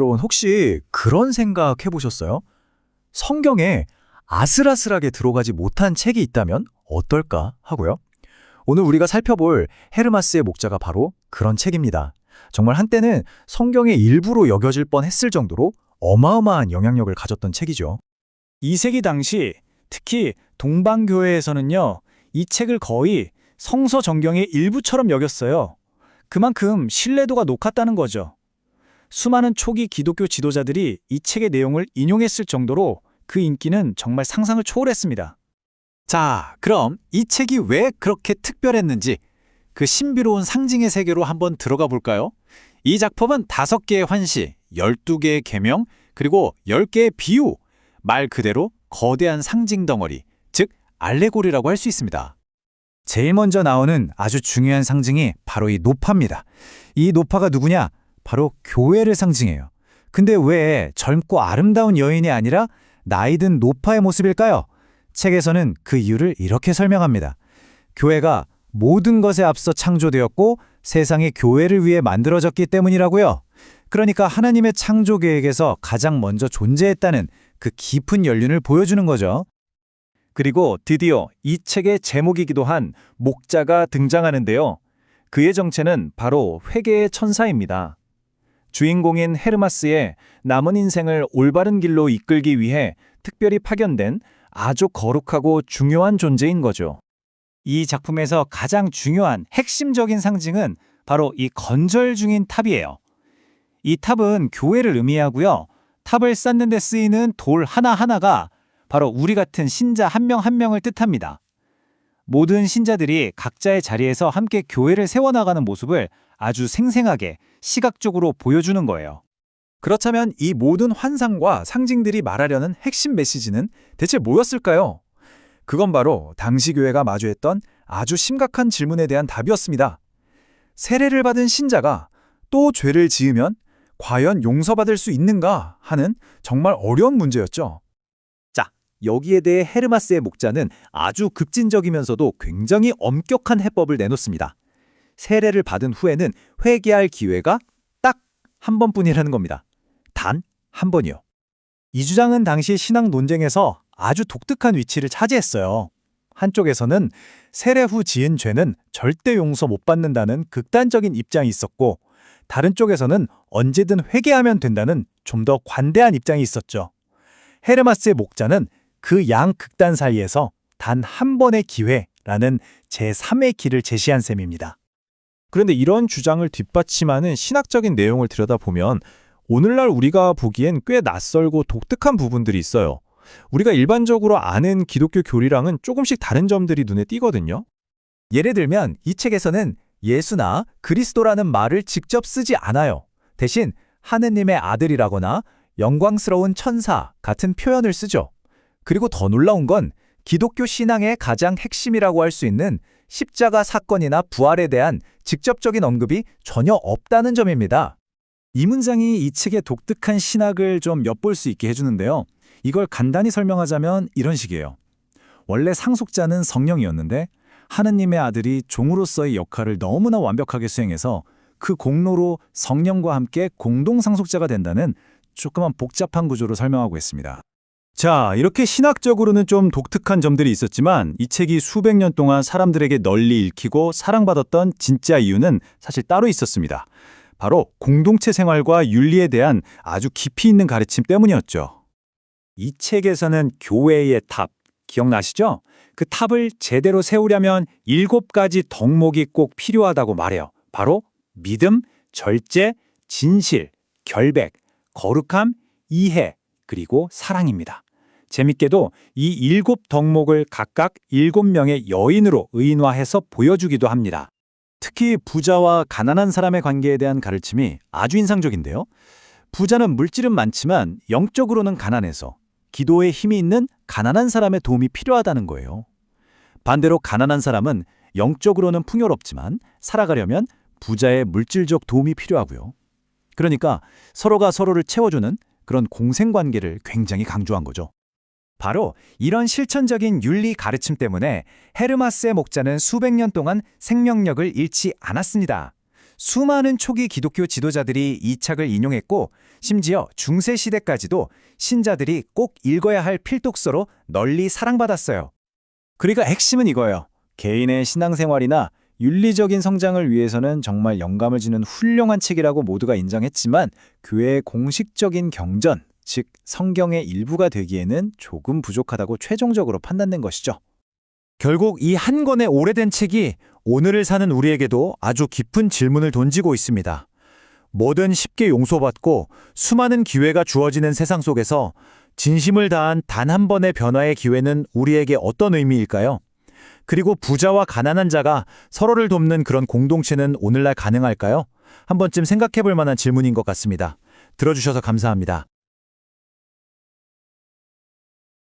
여러분 혹시 그런 생각 해보셨어요? 성경에 아슬아슬하게 들어가지 못한 책이 있다면 어떨까 하고요. 오늘 우리가 살펴볼 헤르마스의 목자가 바로 그런 책입니다. 정말 한때는 성경의 일부로 여겨질 뻔했을 정도로 어마어마한 영향력을 가졌던 책이죠. 2세기 당시 특히 동방교회에서는요, 이 책을 거의 성서 정경의 일부처럼 여겼어요. 그만큼 신뢰도가 높았다는 거죠. 수많은 초기 기독교 지도자들이 이 책의 내용을 인용했을 정도로 그 인기는 정말 상상을 초월했습니다. 자, 그럼 이 책이 왜 그렇게 특별했는지 그 신비로운 상징의 세계로 한번 들어가 볼까요? 이 작품은 다섯 개의 환시, 열두 개의 계명, 그리고 열 개의 비유, 말 그대로 거대한 상징 덩어리, 즉 알레고리라고 할 수 있습니다. 제일 먼저 나오는 아주 중요한 상징이 바로 이 노파입니다. 이 노파가 누구냐? 바로 교회를 상징해요. 근데 왜 젊고 아름다운 여인이 아니라 나이 든 노파의 모습일까요? 책에서는 그 이유를 이렇게 설명합니다. 교회가 모든 것에 앞서 창조되었고 세상의 교회를 위해 만들어졌기 때문이라고요. 그러니까 하나님의 창조 계획에서 가장 먼저 존재했다는 그 깊은 연륜을 보여주는 거죠. 그리고 드디어 이 책의 제목이기도 한 목자가 등장하는데요. 그의 정체는 바로 회개의 천사입니다. 주인공인 헤르마스의 남은 인생을 올바른 길로 이끌기 위해 특별히 파견된 아주 거룩하고 중요한 존재인 거죠. 이 작품에서 가장 중요한 핵심적인 상징은 바로 이 건설 중인 탑이에요. 이 탑은 교회를 의미하고요. 탑을 쌓는 데 쓰이는 돌 하나하나가 바로 우리 같은 신자 한 명한 명을 뜻합니다. 모든 신자들이 각자의 자리에서 함께 교회를 세워나가는 모습을 아주 생생하게 시각적으로 보여주는 거예요. 그렇다면 이 모든 환상과 상징들이 말하려는 핵심 메시지는 대체 뭐였을까요? 그건 바로 당시 교회가 마주했던 아주 심각한 질문에 대한 답이었습니다. 세례를 받은 신자가 또 죄를 지으면 과연 용서받을 수 있는가 하는 정말 어려운 문제였죠. 자, 여기에 대해 헤르마스의 목자는 아주 급진적이면서도 굉장히 엄격한 해법을 내놓습니다. 세례를 받은 후에는 회개할 기회가 딱 한 번뿐이라는 겁니다. 단 한 번이요. 이 주장은 당시 신학 논쟁에서 아주 독특한 위치를 차지했어요. 한쪽에서는 세례 후 지은 죄는 절대 용서 못 받는다는 극단적인 입장이 있었고, 다른 쪽에서는 언제든 회개하면 된다는 좀 더 관대한 입장이 있었죠. 헤르마스의 목자는 그 양 극단 사이에서 단 한 번의 기회라는 제3의 길을 제시한 셈입니다. 그런데 이런 주장을 뒷받침하는 신학적인 내용을 들여다보면 오늘날 우리가 보기엔 꽤 낯설고 독특한 부분들이 있어요. 우리가 일반적으로 아는 기독교 교리랑은 조금씩 다른 점들이 눈에 띄거든요. 예를 들면 이 책에서는 예수나 그리스도라는 말을 직접 쓰지 않아요. 대신 하느님의 아들이라거나 영광스러운 천사 같은 표현을 쓰죠. 그리고 더 놀라운 건 기독교 신앙의 가장 핵심이라고 할 수 있는 십자가 사건이나 부활에 대한 직접적인 언급이 전혀 없다는 점입니다. 이 문장이 이 책의 독특한 신학을 좀 엿볼 수 있게 해주는데요. 이걸 간단히 설명하자면 이런 식이에요. 원래 상속자는 성령이었는데 하느님의 아들이 종으로서의 역할을 너무나 완벽하게 수행해서 그 공로로 성령과 함께 공동 상속자가 된다는 조그만 복잡한 구조로 설명하고 있습니다. 자, 이렇게 신학적으로는 좀 독특한 점들이 있었지만 이 책이 수백 년 동안 사람들에게 널리 읽히고 사랑받았던 진짜 이유는 사실 따로 있었습니다. 바로 공동체 생활과 윤리에 대한 아주 깊이 있는 가르침 때문이었죠. 이 책에서는 교회의 탑, 기억나시죠? 그 탑을 제대로 세우려면 일곱 가지 덕목이 꼭 필요하다고 말해요. 바로 믿음, 절제, 진실, 결백, 거룩함, 이해, 그리고 사랑입니다. 재밌게도 이 일곱 덕목을 각각 일곱 명의 여인으로 의인화해서 보여주기도 합니다. 특히 부자와 가난한 사람의 관계에 대한 가르침이 아주 인상적인데요. 부자는 물질은 많지만 영적으로는 가난해서 기도에 힘이 있는 가난한 사람의 도움이 필요하다는 거예요. 반대로 가난한 사람은 영적으로는 풍요롭지만 살아가려면 부자의 물질적 도움이 필요하고요. 그러니까 서로가 서로를 채워주는 그런 공생관계를 굉장히 강조한 거죠. 바로 이런 실천적인 윤리 가르침 때문에 헤르마스의 목자는 수백 년 동안 생명력을 잃지 않았습니다. 수많은 초기 기독교 지도자들이 이 책을 인용했고 심지어 중세 시대까지도 신자들이 꼭 읽어야 할 필독서로 널리 사랑받았어요. 그러니까 핵심은 이거예요. 개인의 신앙생활이나 윤리적인 성장을 위해서는 정말 영감을 주는 훌륭한 책이라고 모두가 인정했지만 교회의 공식적인 경전, 즉 성경의 일부가 되기에는 조금 부족하다고 최종적으로 판단된 것이죠. 결국 이 한 권의 오래된 책이 오늘을 사는 우리에게도 아주 깊은 질문을 던지고 있습니다. 뭐든 쉽게 용서받고 수많은 기회가 주어지는 세상 속에서 진심을 다한 단 한 번의 변화의 기회는 우리에게 어떤 의미일까요? 그리고 부자와 가난한 자가 서로를 돕는 그런 공동체는 오늘날 가능할까요? 한 번쯤 생각해 볼 만한 질문인 것 같습니다. 들어주셔서 감사합니다.